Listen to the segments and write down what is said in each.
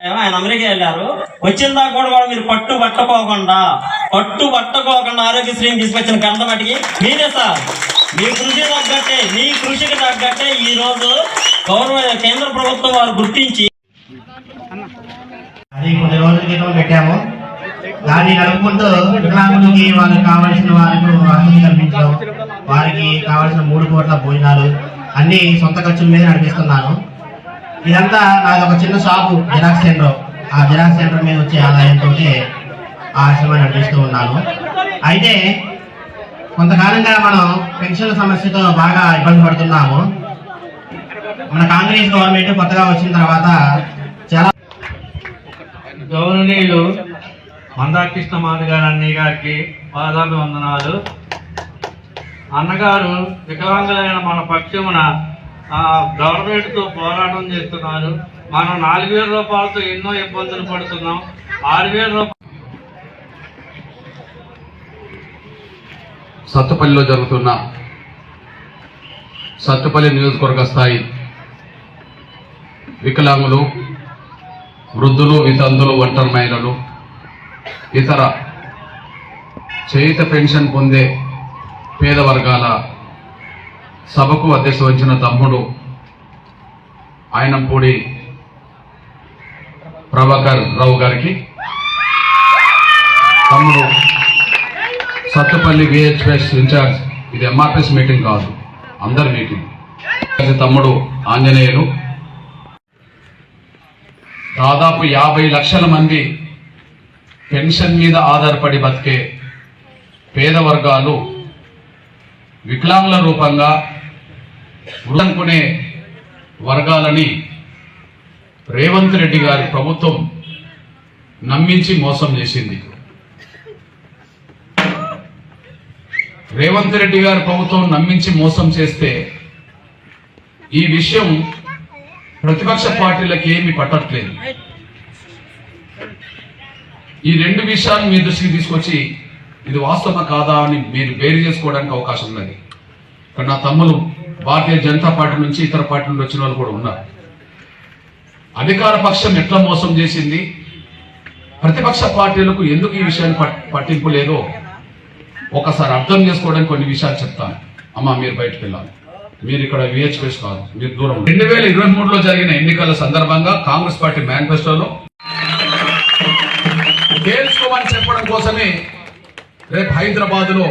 ఏమో ఆయన అమెరికా వెళ్ళారు. వచ్చిన దాకా కూడా కూడా మీరు పట్టు పట్టుకోకుండా పట్టు పట్టుకోకుండా ఆరోగ్యశ్రీని తీసుకొచ్చిన కందమటికి మీరే సార్. మీ కృషి తగ్గట్టే మీ కృషికి తగ్గట్టే ఈ రోజు గవర్నమెంట్ కేంద్ర ప్రభుత్వం వారు గుర్తించి అది కొన్ని రోజుల క్రితం పెట్టాము. దాన్ని నడుపుకుంటూ వికలాంగులకి వాళ్ళకి కావాల్సిన వారికి వసతి కల్పించడం వారికి కావాల్సిన మూడు కోట్ల భోజనాలు అన్ని సొంత ఖర్చుల మీద నడిపిస్తున్నాను. ఇదంతా నాది ఒక చిన్న షాపు జిరాక్స్ సెంటర్. ఆ జిరాక్స్ సెంటర్ మీద వచ్చే ఆదాయంతో ఆశ్రమాన్ని నడిపిస్తూ ఉన్నాను. అయితే కొంతకాలంగా మనం పెన్షన్ సమస్యతో బాగా ఇబ్బంది పడుతున్నాము. మన కాంగ్రెస్ గవర్నమెంట్ కొత్తగా వచ్చిన తర్వాత చాలా గౌరవనీయులు మందాకృష్ణ మాది గారు అన్నయ్య గారికి పాదాభివందనాలు. అన్నగారు వికలాంగులైన మన పక్షమున గవర్నమెంట్తో పోరాటం చేస్తున్నారు. మనం నాలుగు వేల రూపాయలతో ఎన్నో ఇబ్బందులు పడుతున్నాం. ఆరు వేల రూపాయలు సత్తుపల్లిలో జరుగుతున్న సత్తుపల్లి నియోజకవర్గ స్థాయి వికలాంగులు వృద్ధులు వితంతులు ఒంటరి మహిళలు ఇతర చేయిత పెన్షన్ పొందే పేద వర్గాల సభకు అధ్యక్ష వచ్చిన తమ్ముడు ఆయనంపూడి ప్రభాకర్ రావు గారికి. తమ్ముడు సత్తుపల్లి విహెచ్ఎస్ ఇన్ఛార్జ్ ఇది ఎంఆర్పిఎస్ మీటింగ్ కాదు అందరి మీటింగ్. తమ్ముడు ఆంజనేయులు. దాదాపు యాభై లక్షల మంది పెన్షన్ మీద ఆధారపడి బతికే పేద వర్గాలు వికలాంగుల రూపంగా అనుకునే వర్గాలని రేవంత్ రెడ్డి గారి ప్రభుత్వం నమ్మించి మోసం చేసింది. రేవంత్ రెడ్డి గారి ప్రభుత్వం నమ్మించి మోసం చేస్తే ఈ విషయం ప్రతిపక్ష పార్టీలకు ఏమి పట్టట్లేదు. ఈ రెండు విషయాలు మీ దృష్టికి తీసుకొచ్చి ఇది వాస్తవమా కాదా అని మీరు వేరు చేసుకోవడానికి అవకాశం ఉన్నది. ఇక్కడ నా తమ్ములు భారతీయ జనతా పార్టీ నుంచి ఇతర పార్టీ నుండి వచ్చిన వాళ్ళు కూడా ఉన్నారు. అధికార పక్షం ఎట్లా మోసం చేసింది? ప్రతిపక్ష పార్టీలకు ఎందుకు ఈ విషయాన్ని పట్- పట్టింపు లేదో ఒకసారి అర్థం చేసుకోవడానికి కొన్ని విషయాలు చెప్తాను. అమ్మా మీరు బయటకు వెళ్ళాలి. మీరు ఇక్కడ విహెచ్ఎస్ కాదు మీరు దూరం రెండు వేల ఇరవై మూడులో జరిగిన ఎన్నికల సందర్భంగా కాంగ్రెస్ పార్టీ మేనిఫెస్టోలో తేల్చుకోమని చెప్పడం కోసమే రేపు హైదరాబాద్లో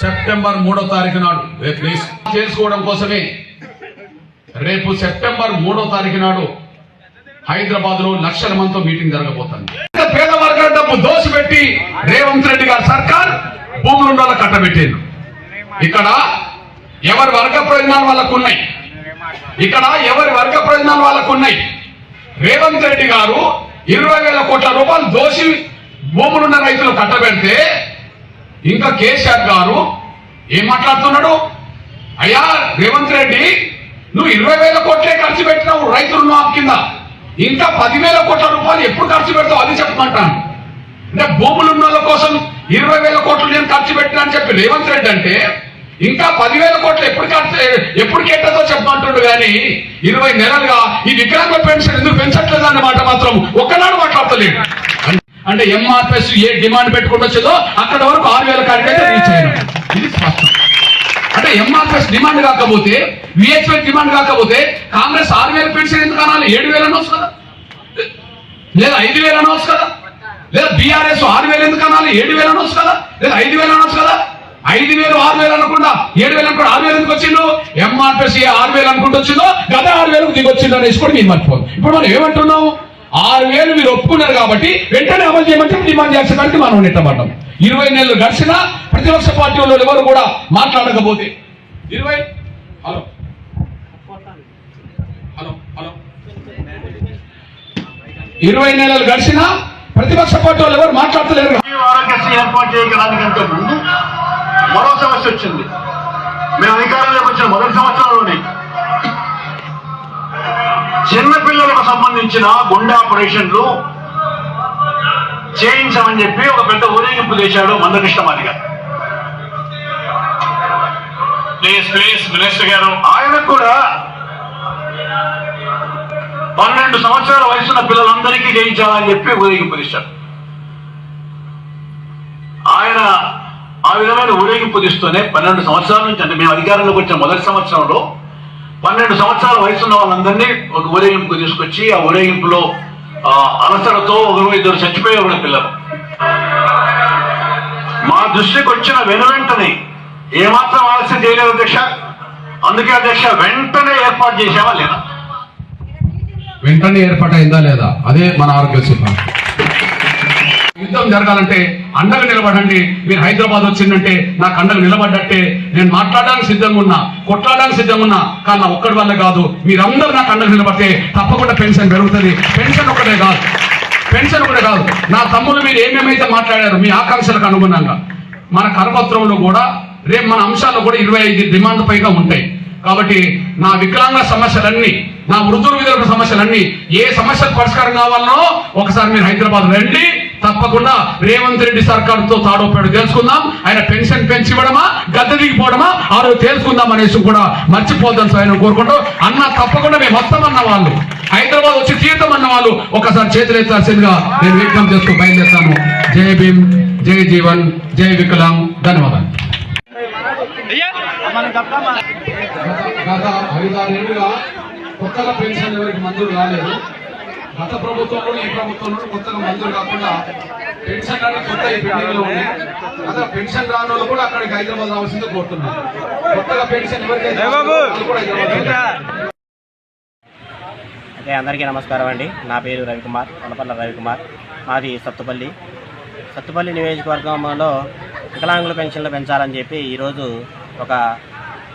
సెప్టెంబర్ మూడో తారీఖు నాడు రేపు ప్లీజ్ కోసమే రేపు సెప్టెంబర్ మూడో తారీఖు నాడు హైదరాబాద్లో లక్షల మందితో మీటింగ్ జరగబోతుంది. డబ్బు దోసిపెట్టి రేవంత్ రెడ్డి గారి సర్కార్ భూములు ఉండాలని కట్టబెట్టింది ఇక్కడ ఎవరి వర్గ ప్రయోజనాలు వాళ్ళకు ఉన్నాయి ఇక్కడ ఎవరి వర్గ ప్రయోజనాలు వాళ్ళకు ఉన్నాయి రేవంత్ రెడ్డి గారు ఇరవై వేల కోట్ల రూపాయలు దోషి భూములున్న రైతులు కట్టబెడితే ఇంకా కేసీఆర్ గారు ఏం మాట్లాడుతున్నాడు? అయ్యా రేవంత్ రెడ్డి నువ్వు ఇరవై వేల కోట్లే ఖర్చు పెట్టినావు రైతులు రుణమాఫీ కింద ఇంకా పదివేల కోట్ల రూపాయలు ఎప్పుడు ఖర్చు పెడతావు? అది చెప్పమంటాను. అంటే భూములు ఉన్న వాళ్ళ కోసం ఇరవై వేల కోట్లు నేను ఖర్చు పెట్టినా అని చెప్పి రేవంత్ రెడ్డి అంటే ఇంకా పదివేల కోట్లు ఎప్పుడు ఖర్చు ఎప్పుడు కేటదో చెప్పమంటుండు కానీ ఇరవై నెలలుగా ఈ వికలాంగ పెన్షన్ ఎందుకు పెంచట్లేదు అన్నమాట మాత్రం ఒక్కనాడు మాట్లాడతలేడు. అంటే ఎంఆర్పిఎస్ ఏ డిమాండ్ పెట్టుకుంటూ వచ్చేదో అక్కడ వరకు ఆరు వేల కార్యక్రమం రీచ్ అయ్యారు ఇది స్పష్టం. అంటే ఎంఆర్పిఎస్ డిమాండ్ కాకపోతే విహెచ్ఎస్ డిమాండ్ కాకపోతే కాంగ్రెస్ ఆరు వేల పెన్షన్ ఎందుకు అనాలి? ఏడు వేలు అనవచ్చు కదా? లేదా ఐదు వేలు అనవచ్చు కదా? లేదా బీఆర్ఎస్ ఆరు వేలు ఎందుకు అనాలి? ఏడు వేలు అనొచ్చు కదా? లేదా ఐదు వేలు అనొచ్చు కదా? ఐదు వేలు ఆరు వేలు అనకుండా ఏడు వేలు అనుకుంటా ఆరు వేలు ఎందుకు వచ్చిండు ఎంఆర్పిసి ఆరు వేలు అనుకుంటూ వచ్చిందో? గత ఆరు వేలకు దిగొచ్చిండు అనేసి కూడా మీరు మర్చిపోదు ఇప్పుడు మనం ఏమంటున్నాం? ఆరు వేలు మీరు ఒప్పుకున్నారు కాబట్టి వెంటనే అమలు చేయమంటే డిమాండ్ చేసేదానికి మనం నిట్టబడ్డం. ఇరవై నెలలు గడిచినా ప్రతిపక్ష పార్టీ వాళ్ళు ఎవరు కూడా మాట్లాడకపోతే. ఇరవై హలో. Hello hello. ఇరవై నెలలు గడిచినా ప్రతిపక్ష పార్టీ వాళ్ళు ఎవరు మాట్లాడతలేరు. ఆరోగ్యశ్రీ ఏర్పాటు చేయడానికంటే ముందు మరో సమస్య వచ్చింది. మేము అధికారంలోకి వచ్చిన మొదటి సంవత్సరంలోనే చిన్నపిల్లలకు సంబంధించిన గుండె ఆపరేషన్లు చేయించామని చెప్పి ఒక పెద్ద ఊరేగింపు చేశాడు Manda Krishna Madiga. Please please minister గారు. ఆయన కూడా పన్నెండు సంవత్సరాల వయసున్న పిల్లలందరికీ చేయించాలని చెప్పి ఊరేగింపు తీశాడు ఆయన ఆ విధమైన ఊరేగింపు తీస్తూనే పన్నెండు సంవత్సరాల నుంచి అంటే మేము అధికారంలోకి వచ్చిన మొదటి సంవత్సరంలో పన్నెండు సంవత్సరాల వయసున్న వాళ్ళందరినీ ఒక ఊరేగింపు తీసుకొచ్చి ఆ ఊరేగింపులో అలసటతో ఒకరు ఇద్దరు చచ్చిపోయే కూడా పిల్లలు. మా దృష్టికి వచ్చిన వెను వెంటనే ఏమాత్రం ఆలస్యం చేయలేదు అధ్యక్ష. అందుకే అధ్యక్ష వెంటనే ఏర్పాటు చేసామా లేదా? వెంటనే ఏర్పాటైందా లేదా? అదే మన ఆరోగ్య సిబ్బంది యుద్ధం జరగాలంటే అండగా నిలబడండి. మీరు హైదరాబాద్ వచ్చిందంటే నాకు అండగా నిలబడ్డట్టే. నేను మాట్లాడడానికి సిద్ధంగా ఉన్నా కొట్లాడడానికి సిద్ధంగా ఉన్నా కానీ నా ఒక్కడి వల్ల కాదు. మీరందరూ నాకు అండగా నిలబడితే తప్పకుండా పెన్షన్ పెరుగుతుంది. పెన్షన్ ఒకటే కాదు. పెన్షన్ ఒకటే కాదు. నా తమ్ముడు మీరు ఏమేమైతే మాట్లాడారు మీ ఆకాంక్షలకు అనుగుణంగా. మన కరపత్రంలో కూడా రేపు మన అంశాల్లో కూడా ఇరవై ఐదు డిమాండ్ పైగా ఉంటాయి. కాబట్టి నా వికలాంగ సమస్యలన్నీ నా వృద్ధుల విధుల సమస్యలన్నీ ఏ సమస్యలు పరిష్కారం కావాలనో ఒకసారి మీరు హైదరాబాద్ రండి. తప్పకుండా రేవంత్ రెడ్డి సర్కారుతో తాడోపేడు తెలుసుకుందాం. ఆయన పెన్షన్ పెంచి ఇవ్వడమా గద్దె దిగిపోవడమా ఆ రోజు తెలుసుకుందాం అనేసి కూడా మర్చిపోద్దాం సార్ ఆయన కోరుకుంటూ అన్న తప్పకుండా మేము వస్తామన్న వాళ్ళు. హైదరాబాద్ వచ్చి తీర్థం అన్న వాళ్ళు ఒకసారి చేతులు ఎత్తాల్సిందిగా నేను విజ్ఞప్తి చేస్తూ బయలుదేరుతాను. జై భీమ్ జై జీవన్ జై వికలాంగ్. ధన్యవాదాలు. గత ఐదారేళ్ళుగా కొత్తగా పెన్షన్ ఎవరికి మంజూరు రాలేదు గత ప్రభుత్వంలో ఈ ప్రభుత్వంలో కొత్తగా మంజూరు కాకుండా పెన్షన్ రాని కొత్త ఈ పెండింగ్లో ఉంది. అదే పెన్షన్ రాని వాళ్ళు కూడా అక్కడికి హైదరాబాద్ రావాల్సింది కోరుతున్నారు. కొత్తగా పెన్షన్ ఎవరికైతే కూడా. అయితే అందరికీ నమస్కారం అండి. నా పేరు రవికుమార్ కొనపల్ల రవికుమార్. మాది సత్తుపల్లి. సత్తుపల్లి నియోజకవర్గంలో వికలాంగుల పెన్షన్లు పెంచాలని చెప్పి ఈరోజు ఒక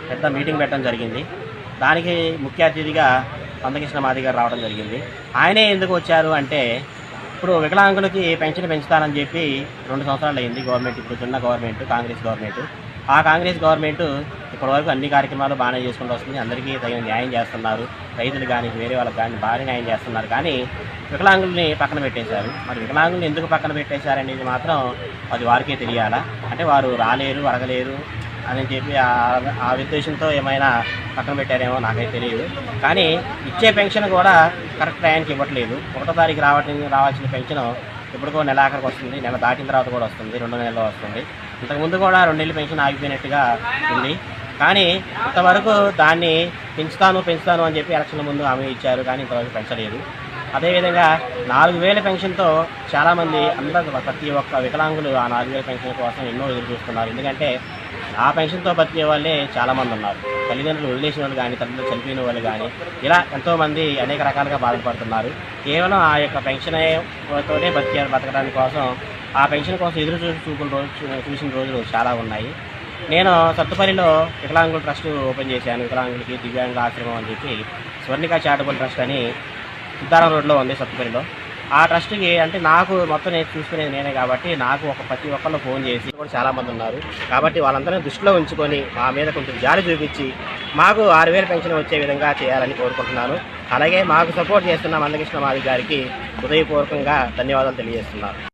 పెద్ద మీటింగ్ పెట్టడం జరిగింది. దానికి ముఖ్య అతిథిగా పందకృష్ణ మాది గారు రావడం జరిగింది. ఆయనే ఎందుకు వచ్చారు అంటే ఇప్పుడు వికలాంగులకి పెన్షన్ పెంచుతానని చెప్పి రెండు సంవత్సరాలు అయింది గవర్నమెంట్ ఇప్పుడు చిన్న గవర్నమెంట్ కాంగ్రెస్ గవర్నమెంట్. ఆ కాంగ్రెస్ గవర్నమెంట్ ఇప్పటివరకు అన్ని కార్యక్రమాలు బాగానే చేసుకుంటూ వస్తుంది. అందరికీ తగిన న్యాయం చేస్తున్నారు. రైతులు కానీ వేరే వాళ్ళకి కానీ బాగానే న్యాయం చేస్తున్నారు. కానీ వికలాంగుల్ని పక్కన పెట్టేశారు. మరి వికలాంగుల్ని ఎందుకు పక్కన పెట్టేశారనేది మాత్రం అది వారికే తెలియాలా? అంటే వారు రాలేరు అడగలేరు. అని చెప్పి ఆ- ఉద్దేశంతో ఏమైనా పక్కన పెట్టారేమో నాకైతే తెలియదు. కానీ ఇచ్చే పెన్షన్ కూడా కరెక్ట్ టైంకి ఇవ్వట్లేదు. ఒకటో తారీఖు రావటం రావాల్సిన పెన్షన్ ఎప్పుడో నెల ఆఖరికి వస్తుంది. నెల దాటిన తర్వాత కూడా వస్తుంది. రెండు నెలలు వస్తుంది. ఇంతకుముందు కూడా రెండేళ్ళు పెన్షన్ ఆగిపోయినట్టుగా ఉంది. కానీ ఇంతవరకు దాన్ని పెంచుతాను పెంచుతాను అని చెప్పి ఎలక్షన్ల ముందు హామీ ఇచ్చారు. కానీ ఇంతవరకు పెంచలేదు. అదేవిధంగా నాలుగు వేల పెన్షన్తో చాలామంది అందరూ ప్రతి ఒక్క వికలాంగులు ఆ నాలుగు వేల పెన్షన్ కోసం ఎన్నో ఎదురు చూస్తున్నారు. ఎందుకంటే ఆ పెన్షన్తో బతికే వాళ్ళే చాలామంది ఉన్నారు. తల్లిదండ్రులు వదిలేసిన వాళ్ళు కానీ తల్లిదండ్రులు చనిపోయిన వాళ్ళు కానీ ఇలా ఎంతోమంది అనేక రకాలుగా బాధపడుతున్నారు. కేవలం ఆ యొక్క పెన్షన్ తోనే బతికే బతకడానికి కోసం ఆ పెన్షన్ కోసం ఎదురు చూసి చూపుల రోజు చూ- చూసిన రోజులు చాలా ఉన్నాయి. నేను సత్తుపల్లిలో వికలాంగుల ట్రస్ట్ ఓపెన్ చేశాను. వికలాంగులకి దివ్యాంగ ఆశ్రమం అని చెప్పి స్వర్ణిక చారిటబుల్ ట్రస్ట్ అని ఉద్దారం రోడ్లో ఉంది సత్తుపల్లిలో. ఆ ట్రస్ట్కి అంటే నాకు మొత్తం నేను చూసుకునేది నేనే కాబట్టి నాకు ఒక ప్రతి ఒక్కళ్ళు ఫోన్ చేసి కూడా చాలామంది ఉన్నారు. కాబట్టి వాళ్ళందరినీ దృష్టిలో ఉంచుకొని మా మీద కొంచెం జాలి చూపించి మాకు ఆరు వేల పెన్షన్ వచ్చే విధంగా చేయాలని కోరుకుంటున్నాను. అలాగే మాకు సపోర్ట్ చేస్తున్న మందకృష్ణ మాది గారికి హృదయపూర్వకంగా ధన్యవాదాలు తెలియజేస్తున్నాను.